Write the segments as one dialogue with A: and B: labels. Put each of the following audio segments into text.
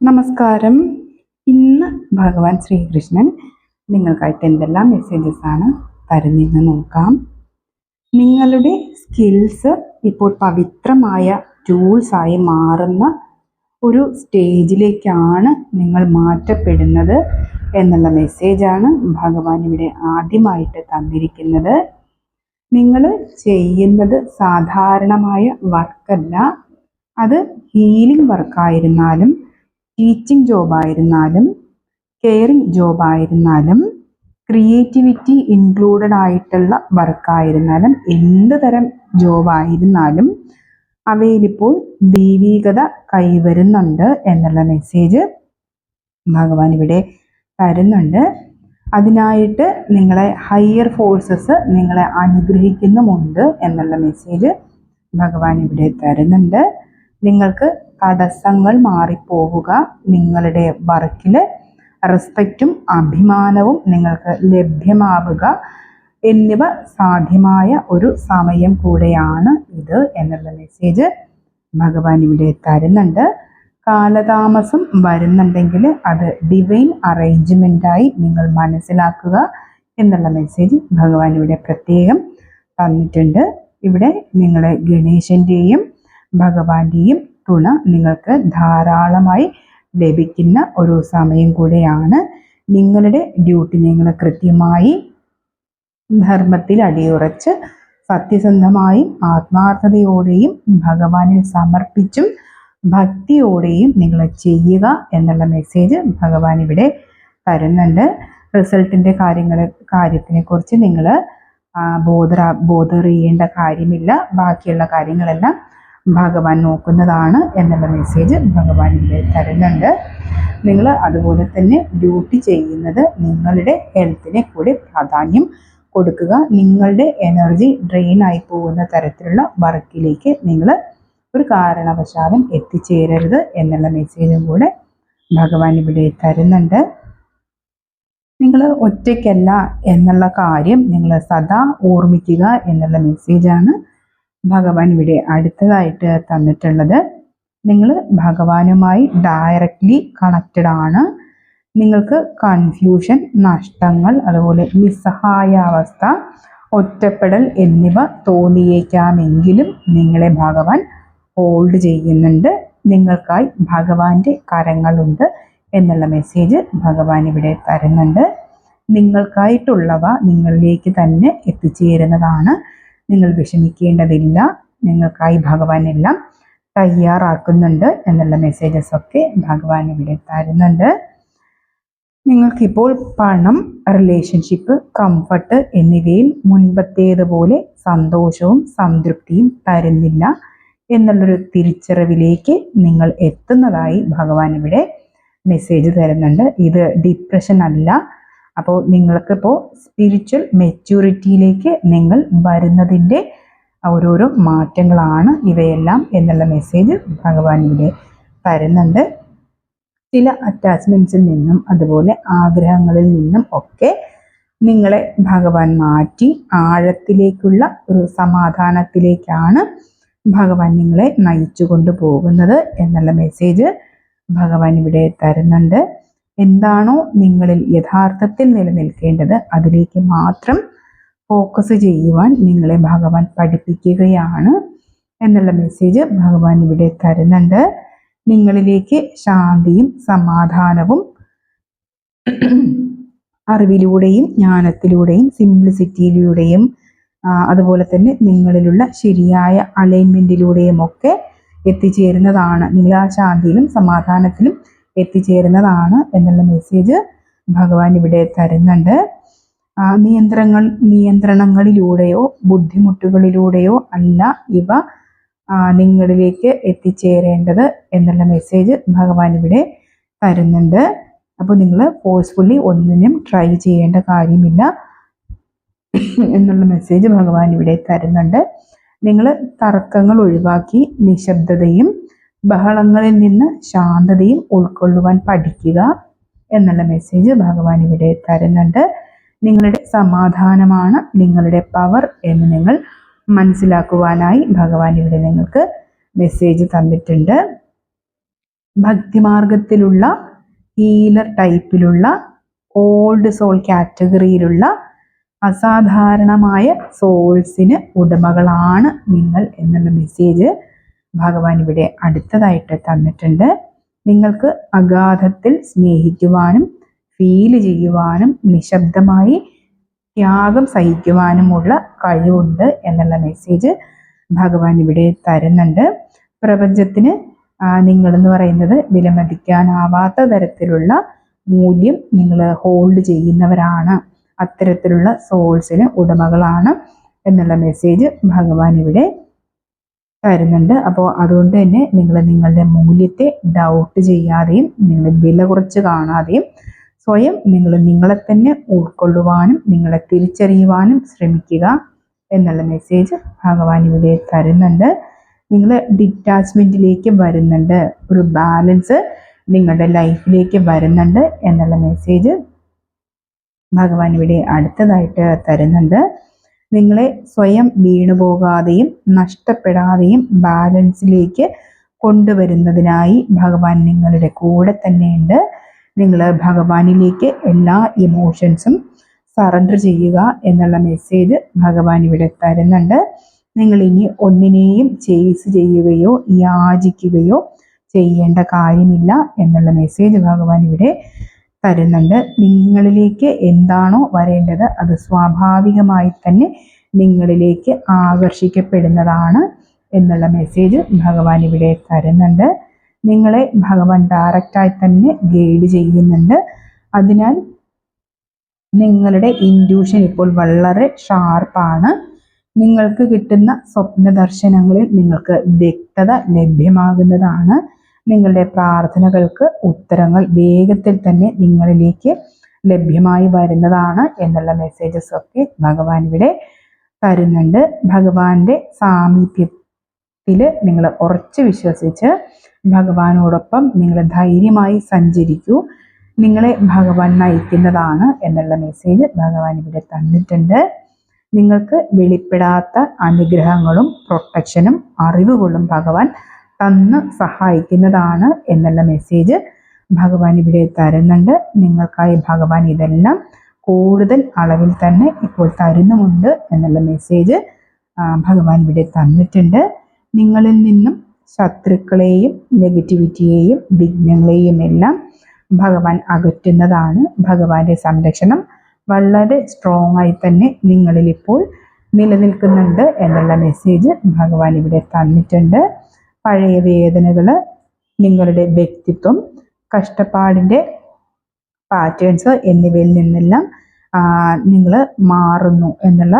A: നമസ്കാരം. ഇന്ന് ഭഗവാൻ ശ്രീകൃഷ്ണൻ നിങ്ങൾക്കായിട്ട് എന്തെല്ലാം മെസ്സേജസ് ആണ് തരുന്നതെന്ന് നോക്കാം. നിങ്ങളുടെ സ്കിൽസ് ഇപ്പോൾ പവിത്രമായ ടൂൾസായി മാറുന്ന ഒരു സ്റ്റേജിലേക്കാണ് നിങ്ങൾ മാറ്റപ്പെടുന്നത് എന്നുള്ള മെസ്സേജാണ് ഭഗവാൻ ഇവിടെ ആദ്യമായിട്ട് തന്നിരിക്കുന്നത്. നിങ്ങൾ ചെയ്യുന്നത് സാധാരണമായ വർക്കല്ല അത് ഹീലിംഗ് വർക്കായിരുന്നാലും ടീച്ചിങ് ജോബായിരുന്നാലും കെയറിങ് ജോബായിരുന്നാലും ക്രിയേറ്റിവിറ്റി ഇൻക്ലൂഡഡ് ആയിട്ടുള്ള വർക്കായിരുന്നാലും എന്ത് തരം ജോബായിരുന്നാലും അവയിലിപ്പോൾ ദൈവീകത കൈവരുന്നുണ്ട് എന്നുള്ള മെസ്സേജ് ഭഗവാൻ ഇവിടെ തരുന്നുണ്ട്. അതിനായിട്ട് നിങ്ങളെ ഹയർ ഫോഴ്സസ് നിങ്ങളെ അനുഗ്രഹിക്കുന്നുമുണ്ട് എന്നുള്ള മെസ്സേജ് ഭഗവാൻ ഇവിടെ തരുന്നുണ്ട്. നിങ്ങൾക്ക് തടസ്സങ്ങൾ മാറിപ്പോവുക നിങ്ങളുടെ വർക്കിൽ റെസ്പെക്റ്റും അഭിമാനവും നിങ്ങൾക്ക് ലഭ്യമാവുക എന്നിവ സാധ്യമായ ഒരു സമയം കൂടെയാണ് ഇത് എന്നുള്ള മെസ്സേജ് ഭഗവാൻ ഇവിടെ തരുന്നുണ്ട്. കാലതാമസം വരുന്നുണ്ടെങ്കിൽ അത് ഡിവൈൻ അറേഞ്ച്മെന്റായി നിങ്ങൾ മനസ്സിലാക്കുക എന്നുള്ള മെസ്സേജ് ഭഗവാൻ ഇവിടെ പ്രത്യേകം തന്നിട്ടുണ്ട്. ഇവിടെ നിങ്ങളെ ഗണേശന്റെയും ഭഗവാന്റെയും തുണ നിങ്ങൾക്ക് ധാരാളമായി ലഭിക്കുന്ന ഒരു സമയം കൂടെയാണ് നിങ്ങളുടെ ഡ്യൂട്ടി നിങ്ങൾ കൃത്യമായി ധർമ്മത്തിൽ അടിയുറച്ച് സത്യസന്ധമായും ആത്മാർത്ഥതയോടെയും ഭഗവാനിൽ സമർപ്പിച്ചും ഭക്തിയോടെയും നിങ്ങൾ ചെയ്യുക എന്നുള്ള മെസ്സേജ് ഭഗവാൻ ഇവിടെ തരുന്നുണ്ട്. റിസൾട്ടിന്റെ കാര്യങ്ങൾ കാര്യത്തിനെ കുറിച്ച് നിങ്ങൾ ബോധ ബോധറിയേണ്ട കാര്യമില്ല. ബാക്കിയുള്ള കാര്യങ്ങളെല്ലാം ഭഗവാൻ നോക്കുന്നതാണ് എന്നുള്ള മെസ്സേജ് ഭഗവാൻ ഇവിടെ തരുന്നുണ്ട്. നിങ്ങൾ അതുപോലെ തന്നെ ഡ്യൂട്ടി ചെയ്യുന്നത് നിങ്ങളുടെ ഹെൽത്തിനെ കൂടി പ്രാധാന്യം കൊടുക്കുക. നിങ്ങളുടെ എനർജി ഡ്രെയിൻ ആയി പോകുന്ന തരത്തിലുള്ള വർക്കിലേക്ക് നിങ്ങൾ ഒരു കാരണവശാലും എത്തിച്ചേരരുത് എന്നുള്ള മെസ്സേജും കൂടെ ഭഗവാൻ ഇവിടെ തരുന്നുണ്ട്. നിങ്ങൾ ഒറ്റയ്ക്കല്ല എന്നുള്ള കാര്യം നിങ്ങൾ സദാ ഓർമ്മിക്കുക എന്നുള്ള മെസ്സേജാണ് ഭഗവാൻ ഇവിടെ അടുത്തതായിട്ട് തന്നിട്ടുള്ളത്. നിങ്ങൾ ഭഗവാനുമായി ഡയറക്റ്റ്ലി കണക്റ്റഡ് ആണ്. നിങ്ങൾക്ക് കൺഫ്യൂഷൻ നഷ്ടങ്ങൾ അതുപോലെ നിസ്സഹായാവസ്ഥ ഒറ്റപ്പെടൽ എന്നിവ തോന്നിയേക്കാമെങ്കിലും നിങ്ങളെ ഭഗവാൻ ഹോൾഡ് ചെയ്യുന്നുണ്ട്. നിങ്ങൾക്കായി ഭഗവാന്റെ കരങ്ങളുണ്ട് എന്നുള്ള മെസ്സേജ് ഭഗവാൻ ഇവിടെ തരുന്നുണ്ട്. നിങ്ങൾക്കായിട്ടുള്ളവ നിങ്ങളിലേക്ക് തന്നെ എത്തിച്ചേരുന്നതാണ്. നിങ്ങൾ വിഷമിക്കേണ്ടതില്ല. നിങ്ങൾക്കായി ഭഗവാൻ എല്ലാം തയ്യാറാക്കുന്നുണ്ട് എന്നുള്ള മെസ്സേജസ് ഒക്കെ ഭഗവാൻ ഇവിടെ തരുന്നുണ്ട്. നിങ്ങൾക്കിപ്പോൾ പണം റിലേഷൻഷിപ്പ് കംഫർട്ട് എന്നിവയിൽ മുൻപത്തേതുപോലെ സന്തോഷവും സംതൃപ്തിയും തരുന്നില്ല എന്നുള്ളൊരു തിരിച്ചറിവിലേക്ക് നിങ്ങൾ എത്തുന്നതായി ഭഗവാൻ ഇവിടെ മെസ്സേജ് തരുന്നുണ്ട്. ഇത് ഡിപ്രഷൻ അല്ല അപ്പോൾ നിങ്ങൾക്കിപ്പോൾ സ്പിരിച്വൽ മെച്യൂരിറ്റിയിലേക്ക് നിങ്ങൾ വരുന്നതിന്റെ ഓരോരോ മാറ്റങ്ങളാണ് ഇവയെല്ലാം എന്നുള്ള മെസ്സേജ് ഭഗവാൻ ഇവിടെ തരുന്നുണ്ട്. ചില അറ്റാച്ച്മെന്റ്സിൽ നിന്നും അതുപോലെ ആഗ്രഹങ്ങളിൽ നിന്നും ഒക്കെ നിങ്ങളെ ഭഗവാൻ മാറ്റി ആഴത്തിലേക്കുള്ള ഒരു സമാധാനത്തിലേക്കാണ് ഭഗവാൻ നിങ്ങളെ നയിച്ചു കൊണ്ടുപോകുന്നത് എന്നുള്ള മെസ്സേജ് ഭഗവാൻ ഇവിടെ തരുന്നുണ്ട്. എന്താണോ നിങ്ങളിൽ യഥാർത്ഥത്തിൽ നിലനിൽക്കേണ്ടത് അതിലേക്ക് മാത്രം ഫോക്കസ് ചെയ്യുവാൻ നിങ്ങളെ ഭഗവാൻ പഠിപ്പിക്കുകയാണ് എന്നുള്ള മെസ്സേജ് ഭഗവാൻ ഇവിടെ തരുന്നുണ്ട്. നിങ്ങളിലേക്ക് ശാന്തിയും സമാധാനവും അറിവിലൂടെയും ജ്ഞാനത്തിലൂടെയും സിംപ്ലിസിറ്റിയിലൂടെയും അതുപോലെ തന്നെ നിങ്ങളിലുള്ള ശരിയായ അലൈൻമെന്റിലൂടെയും ഒക്കെ എത്തിച്ചേരുന്നതാണ്. നിങ്ങൾ ആ ശാന്തിയിലും സമാധാനത്തിലും എത്തിച്ചേരുന്നതാണ് എന്നുള്ള മെസ്സേജ് ഭഗവാൻ ഇവിടെ തരുന്നുണ്ട്. നിയന്ത്രണങ്ങൾ നിയന്ത്രണങ്ങളിലൂടെയോ ബുദ്ധിമുട്ടുകളിലൂടെയോ അല്ല ഇവ നിങ്ങളിലേക്ക് എത്തിച്ചേരേണ്ടത് എന്നുള്ള മെസ്സേജ് ഭഗവാൻ ഇവിടെ തരുന്നുണ്ട്. അപ്പോൾ നിങ്ങൾ ഫോഴ്സ്ഫുള്ളി ഒന്നിനും ട്രൈ ചെയ്യേണ്ട കാര്യമില്ല എന്നുള്ള മെസ്സേജ് ഭഗവാൻ ഇവിടെ തരുന്നുണ്ട്. നിങ്ങൾ തർക്കങ്ങൾ ഒഴിവാക്കി നിശബ്ദതയും ബഹളങ്ങളിൽ നിന്ന് ശാന്തതയും ഉൾക്കൊള്ളുവാൻ പഠിക്കുക എന്നുള്ള മെസ്സേജ് ഭഗവാൻ ഇവിടെ തരുന്നുണ്ട്. നിങ്ങളുടെ സമാധാനമാണ് നിങ്ങളുടെ പവർ എന്ന് നിങ്ങൾ മനസ്സിലാക്കുവാനായി ഭഗവാൻ ഇവിടെ നിങ്ങൾക്ക് മെസ്സേജ് തന്നിട്ടുണ്ട്. ഭക്തിമാർഗത്തിലുള്ള ഹീലർ ടൈപ്പിലുള്ള ഓൾഡ് സോൾ കാറ്റഗറിയിലുള്ള അസാധാരണമായ സോൾസിന് ഉടമകളാണ് നിങ്ങൾ എന്നുള്ള മെസ്സേജ് ഭഗവാൻ ഇവിടെ അടുത്തതായിട്ട് തന്നിട്ടുണ്ട്. നിങ്ങൾക്ക് അഗാധത്തിൽ സ്നേഹിക്കുവാനും ഫീൽ ചെയ്യുവാനും നിശബ്ദമായി ത്യാഗം സഹിക്കുവാനുമുള്ള കഴിവുണ്ട് എന്നുള്ള മെസ്സേജ് ഭഗവാൻ ഇവിടെ തരുന്നുണ്ട്. പ്രപഞ്ചത്തിന് നിങ്ങളെന്ന് പറയുന്നത് വിലമതിക്കാനാവാത്ത തരത്തിലുള്ള മൂല്യം നിങ്ങൾ ഹോൾഡ് ചെയ്യുന്നവരാണ്. അത്തരത്തിലുള്ള സോൾസിന് ഉടമകളാണ് എന്നുള്ള മെസ്സേജ് ഭഗവാൻ ഇവിടെ തരുന്നുണ്ട്. അപ്പോൾ അതുകൊണ്ട് തന്നെ നിങ്ങൾ നിങ്ങളുടെ മൂല്യത്തെ ഡൗട്ട് ചെയ്യാതെയും നിങ്ങൾ വില കുറച്ച് കാണാതെയും സ്വയം നിങ്ങൾ നിങ്ങളെ തന്നെ ഉൾക്കൊള്ളുവാനും നിങ്ങളെ തിരിച്ചറിയുവാനും ശ്രമിക്കുക എന്നുള്ള മെസ്സേജ് ഭഗവാൻ ഇവിടെ തരുന്നുണ്ട്. നിങ്ങൾ ഡിറ്റാച്ച്മെന്റിലേക്ക് വരുന്നുണ്ട്. ഒരു ബാലൻസ് നിങ്ങളുടെ ലൈഫിലേക്ക് വരുന്നുണ്ട് എന്നുള്ള മെസ്സേജ് ഭഗവാൻ ഇവിടെ അടുത്തതായിട്ട് തരുന്നുണ്ട്. നിങ്ങളെ സ്വയം വീണുപോകാതെയും നഷ്ടപ്പെടാതെയും ബാലൻസിലേക്ക് കൊണ്ടുവരുന്നതിനായി ഭഗവാൻ നിങ്ങളുടെ കൂടെ തന്നെയുണ്ട്. നിങ്ങൾ ഭഗവാനിലേക്ക് എല്ലാ ഇമോഷൻസും സറണ്ടർ ചെയ്യുക എന്നുള്ള മെസ്സേജ് ഭഗവാൻ ഇവിടെ തരുന്നുണ്ട്. നിങ്ങൾ ഇനി ഒന്നിനെയും ചേസ് ചെയ്യുകയോ യാചിക്കുകയോ ചെയ്യേണ്ട കാര്യമില്ല എന്നുള്ള മെസ്സേജ് ഭഗവാൻ ഇവിടെ തരുന്നുണ്ട്. നിങ്ങളിലേക്ക് എന്താണോ വരേണ്ടത് അത് സ്വാഭാവികമായി തന്നെ നിങ്ങളിലേക്ക് ആകർഷിക്കപ്പെടുന്നതാണ് എന്നുള്ള മെസ്സേജ് ഭഗവാൻ ഇവിടെ തരുന്നുണ്ട്. നിങ്ങളെ ഭഗവാൻ ഡയറക്റ്റായി തന്നെ ഗൈഡ് ചെയ്യുന്നുണ്ട്. അതിനാൽ നിങ്ങളുടെ ഇൻഡ്യൂഷൻ ഇപ്പോൾ വളരെ ഷാർപ്പാണ് നിങ്ങൾക്ക് കിട്ടുന്ന സ്വപ്ന ദർശനങ്ങളിൽ നിങ്ങൾക്ക് വ്യക്തത ലഭ്യമാകുന്നതാണ്. നിങ്ങളുടെ പ്രാർത്ഥനകൾക്ക് ഉത്തരങ്ങൾ വേഗത്തിൽ തന്നെ നിങ്ങളിലേക്ക് ലഭ്യമായി വരുന്നതാണ് എന്നുള്ള മെസ്സേജസ് ഒക്കെ ഭഗവാൻ ഇവിടെ തരുന്നുണ്ട്. ഭഗവാന്റെ സാമീപ്യത്തിൽ നിങ്ങൾ ഉറച്ച് വിശ്വസിച്ച് ഭഗവാനോടൊപ്പം നിങ്ങൾ ധൈര്യമായി സഞ്ചരിക്കൂ. നിങ്ങളെ ഭഗവാൻ നയിക്കുന്നതാണ് എന്നുള്ള മെസ്സേജ് ഭഗവാൻ ഇവിടെ തന്നിട്ടുണ്ട്. നിങ്ങൾക്ക് വെളിപ്പെടാത്ത അനുഗ്രഹങ്ങളും പ്രൊട്ടക്ഷനും അറിവുകളും ഭഗവാൻ തന്ന് സഹായിക്കുന്നതാണ് എന്നുള്ള മെസ്സേജ് ഭഗവാൻ ഇവിടെ തരുന്നുണ്ട്. നിങ്ങൾക്കായി ഭഗവാൻ ഇതെല്ലാം കൂടുതൽ അളവിൽ തന്നെ ഇപ്പോൾ തരുന്നുമുണ്ട് എന്നുള്ള മെസ്സേജ് ഭഗവാൻ ഇവിടെ തന്നിട്ടുണ്ട്. നിങ്ങളിൽ നിന്നും ശത്രുക്കളെയും നെഗറ്റിവിറ്റിയെയും വിഘ്നങ്ങളെയും എല്ലാം ഭഗവാൻ അകറ്റുന്നതാണ്. ഭഗവാന്റെ സംരക്ഷണം വളരെ സ്ട്രോങ് ആയി തന്നെ നിങ്ങളിൽ ഇപ്പോൾ നിലനിൽക്കുന്നുണ്ട് എന്നുള്ള മെസ്സേജ് ഭഗവാൻ ഇവിടെ തന്നിട്ടുണ്ട്. പഴയ വേദനകൾ നിങ്ങളുടെ വ്യക്തിത്വം കഷ്ടപ്പാടിന്റെ പാറ്റേൺസ് എന്നിവയിൽ നിന്നെല്ലാം നിങ്ങൾ മാറുന്നു എന്നുള്ള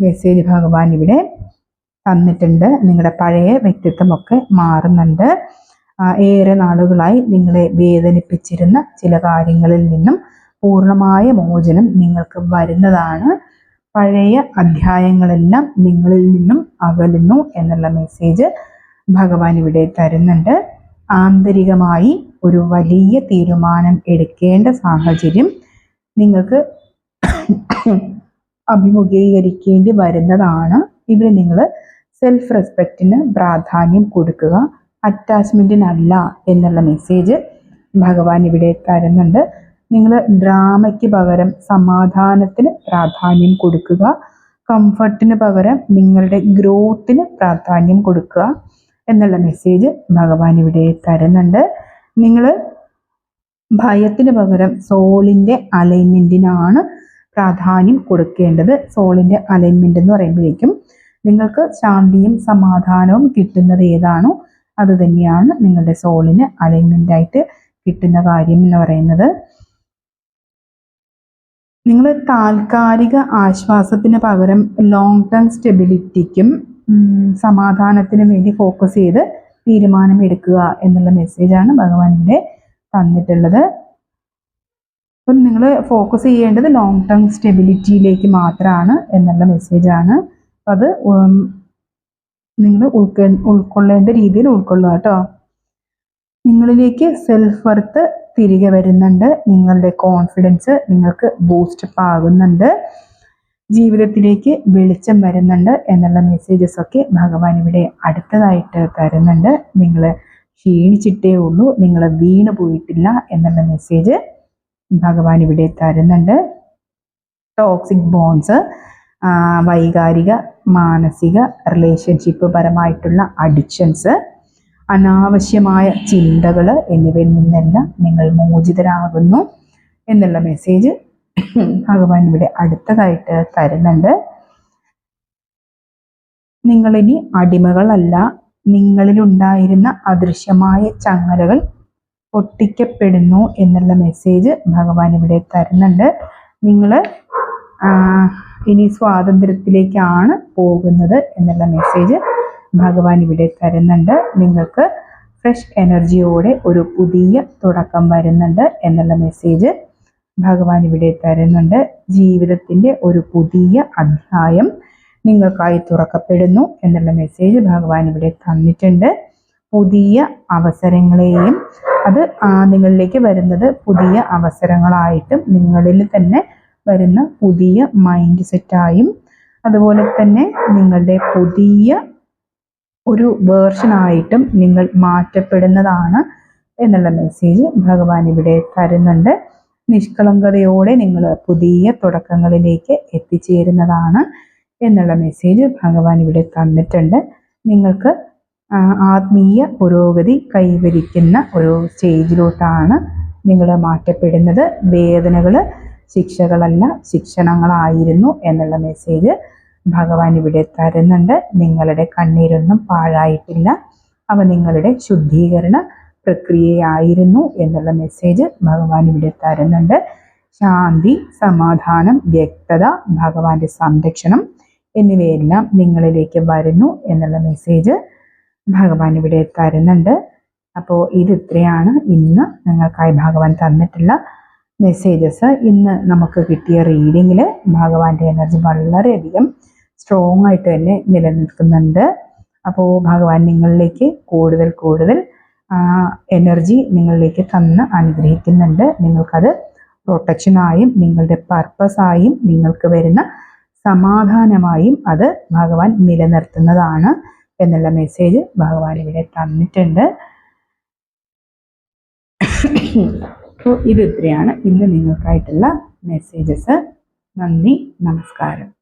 A: മെസ്സേജ് ഭഗവാൻ ഇവിടെ തന്നിട്ടുണ്ട്. നിങ്ങളുടെ പഴയ വ്യക്തിത്വമൊക്കെ മാറുന്നുണ്ട്. ഏറെ നാളുകളായി നിങ്ങളെ വേദനിപ്പിച്ചിരുന്ന ചില കാര്യങ്ങളിൽ നിന്നും പൂർണമായ മോചനം നിങ്ങൾക്ക് വരുന്നതാണ്. പഴയ അധ്യായങ്ങളെല്ലാം നിങ്ങളിൽ നിന്നും അകലുന്നു എന്നുള്ള മെസ്സേജ് ഭഗവാൻ ഇവിടെ തരുന്നുണ്ട്. ആന്തരികമായി ഒരു വലിയ തീരുമാനം എടുക്കേണ്ട സാഹചര്യം നിങ്ങൾക്ക് അഭിമുഖീകരിക്കേണ്ടി വരുന്നതാണ്. ഇവിടെ നിങ്ങൾ സെൽഫ് റെസ്പെക്റ്റിന് പ്രാധാന്യം കൊടുക്കുക. അറ്റാച്ച്മെന്റിനല്ല എന്നുള്ള മെസ്സേജ് ഭഗവാൻ ഇവിടെ തരുന്നുണ്ട്. നിങ്ങൾ ഡ്രാമയ്ക്ക് പകരം സമാധാനത്തിന് പ്രാധാന്യം കൊടുക്കുക. കംഫർട്ടിന് പകരം നിങ്ങളുടെ ഗ്രോത്തിന് പ്രാധാന്യം കൊടുക്കുക. എന്നുള്ള മെസ്സേജ് ഭഗവാൻ ഇവിടെ തരുന്നുണ്ട്. നിങ്ങൾ ഭയത്തിന് പകരം സോളിന്റെ അലൈൻമെന്റിനാണ് പ്രാധാന്യം കൊടുക്കേണ്ടത്. സോളിന്റെ അലൈൻമെന്റ് എന്ന് പറയുമ്പോഴേക്കും നിങ്ങൾക്ക് ശാന്തിയും സമാധാനവും കിട്ടുന്നത് ഏതാണോ അത് തന്നെയാണ് നിങ്ങളുടെ സോളിന് അലൈൻമെന്റ് ആയിട്ട് കിട്ടുന്ന കാര്യം എന്ന് പറയുന്നത്. നിങ്ങൾ താൽക്കാലിക ആശ്വാസത്തിന് പകരം ലോങ് ടേം സ്റ്റെബിലിറ്റിക്കും സമാധാനത്തിനും വേണ്ടി ഫോക്കസ് ചെയ്ത് തീരുമാനമെടുക്കുക എന്നുള്ള മെസ്സേജാണ് ഭഗവാൻ ഇവിടെ തന്നിട്ടുള്ളത്. അപ്പം നിങ്ങൾ ഫോക്കസ് ചെയ്യേണ്ടത് ലോങ് ടേം സ്റ്റെബിലിറ്റിയിലേക്ക് മാത്രമാണ് എന്നുള്ള മെസ്സേജാണ് അത് നിങ്ങൾ ഉൾക്കൊ ഉൾക്കൊള്ളേണ്ട രീതിയിൽ ഉൾക്കൊള്ളുക കേട്ടോ. നിങ്ങളിലേക്ക് സെൽഫ് വർത്ത് തിരികെ വരുന്നുണ്ട്. നിങ്ങളുടെ കോൺഫിഡൻസ് നിങ്ങൾക്ക് ബൂസ്റ്റപ്പ് ആകുന്നുണ്ട്. ജീവിതത്തിലേക്ക് വെളിച്ചം വരുന്നുണ്ട് എന്നുള്ള മെസ്സേജസ് ഒക്കെ ഭഗവാൻ ഇവിടെ അടുത്തതായിട്ട് തരുന്നുണ്ട്. നിങ്ങൾ ക്ഷീണിച്ചിട്ടേ ഉള്ളൂ നിങ്ങൾ വീണ് പോയിട്ടില്ല എന്നുള്ള മെസ്സേജ് ഭഗവാൻ ഇവിടെ തരുന്നുണ്ട്. ടോക്സിക് ബോൺസ് വൈകാരിക മാനസിക റിലേഷൻഷിപ്പ് പരമായിട്ടുള്ള അഡിക്ഷൻസ് അനാവശ്യമായ ചിന്തകൾ എന്നിവയിൽ നിന്നെല്ലാം നിങ്ങൾ മോചിതരാകുന്നു എന്നുള്ള മെസ്സേജ് ഭഗവാൻ ഇവിടെ അടുത്തതായിട്ട് തരുന്നുണ്ട്. നിങ്ങളിനി അടിമകളല്ല നിങ്ങളിലുണ്ടായിരുന്ന അദൃശ്യമായ ചങ്ങലകൾ പൊട്ടിക്കപ്പെടുന്നു എന്നുള്ള മെസ്സേജ് ഭഗവാൻ ഇവിടെ തരുന്നുണ്ട്. നിങ്ങൾ ഇനി സ്വാതന്ത്ര്യത്തിലേക്കാണ് പോകുന്നത് എന്നുള്ള മെസ്സേജ് ഭഗവാൻ ഇവിടെ തരുന്നുണ്ട്. നിങ്ങൾക്ക് ഫ്രഷ് എനർജിയോടെ ഒരു പുതിയ തുടക്കം വരുന്നുണ്ട് എന്നുള്ള മെസ്സേജ് ഭഗവാൻ ഇവിടെ തരുന്നുണ്ട്. ജീവിതത്തിന്റെ ഒരു പുതിയ അധ്യായം നിങ്ങൾക്കായി തുറക്കപ്പെടുന്നു എന്നുള്ള മെസ്സേജ് ഭഗവാൻ ഇവിടെ തന്നിട്ടുണ്ട്. പുതിയ അവസരങ്ങളെയും അത് നിങ്ങളിലേക്ക് വരുന്നത് പുതിയ അവസരങ്ങളായിട്ടും നിങ്ങളിൽ തന്നെ വരുന്ന പുതിയ മൈൻഡ് സെറ്റായും അതുപോലെ തന്നെ നിങ്ങളുടെ പുതിയ ഒരു വേർഷനായിട്ടും നിങ്ങൾ മാറ്റപ്പെടുന്നതാണ് എന്നുള്ള മെസ്സേജ് ഭഗവാൻ ഇവിടെ തരുന്നുണ്ട്. നിഷ്കളങ്കതയോടെ നിങ്ങൾ പുതിയ തുടക്കങ്ങളിലേക്ക് എത്തിച്ചേരുന്നതാണ് എന്നുള്ള മെസ്സേജ് ഭഗവാൻ ഇവിടെ തന്നിട്ടുണ്ട്. നിങ്ങൾക്ക് ആത്മീയ പുരോഗതി കൈവരിക്കുന്ന ഒരു സ്റ്റേജിലോട്ടാണ് നിങ്ങൾ മാറ്റപ്പെടുന്നത്. വേദനകൾ ശിക്ഷകളല്ല ശിക്ഷണങ്ങളായിരുന്നു എന്നുള്ള മെസ്സേജ് ഭഗവാൻ ഇവിടെ തരുന്നുണ്ട്. നിങ്ങളുടെ കണ്ണീരൊന്നും പാഴായിട്ടില്ല. അവ നിങ്ങളുടെ ശുദ്ധീകരണ പ്രക്രിയയായിരുന്നു എന്നുള്ള മെസ്സേജ് ഭഗവാൻ ഇവിടെ തരുന്നുണ്ട്. ശാന്തി സമാധാനം വ്യക്തത ഭഗവാന്റെ സംരക്ഷണം എന്നിവയെല്ലാം നിങ്ങളിലേക്ക് വരുന്നു എന്നുള്ള മെസ്സേജ് ഭഗവാൻ ഇവിടെ തരുന്നുണ്ട്. അപ്പോൾ ഇത് ഇത്രയാണ് ഇന്ന് നിങ്ങൾക്കായി ഭഗവാൻ തന്നിട്ടുള്ള മെസ്സേജസ് ഇന്ന് നമുക്ക് കിട്ടിയ റീഡിങ്ങിൽ ഭഗവാന്റെ എനർജി വളരെയധികം സ്ട്രോങ് ആയിട്ട് തന്നെ നിലനിൽക്കുന്നുണ്ട്. അപ്പോൾ ഭഗവാൻ നിങ്ങളിലേക്ക് കൂടുതൽ കൂടുതൽ എനർജി നിങ്ങളിലേക്ക് തന്ന് അനുഗ്രഹിക്കുന്നുണ്ട്. നിങ്ങൾക്കത് പ്രൊട്ടക്ഷനായും നിങ്ങളുടെ പർപ്പസായും നിങ്ങൾക്ക് വരുന്ന സമാധാനമായും അത് ഭഗവാൻ നിലനിർത്തുന്നതാണ് എന്നുള്ള മെസ്സേജ് ഭഗവാൻ ഇവിടെ തന്നിട്ടുണ്ട്. അപ്പോൾ ഇത് ഇത്രയാണ്. ഇന്ന് നിങ്ങൾക്കായിട്ടുള്ള മെസ്സേജസ് നന്ദി നമസ്കാരം.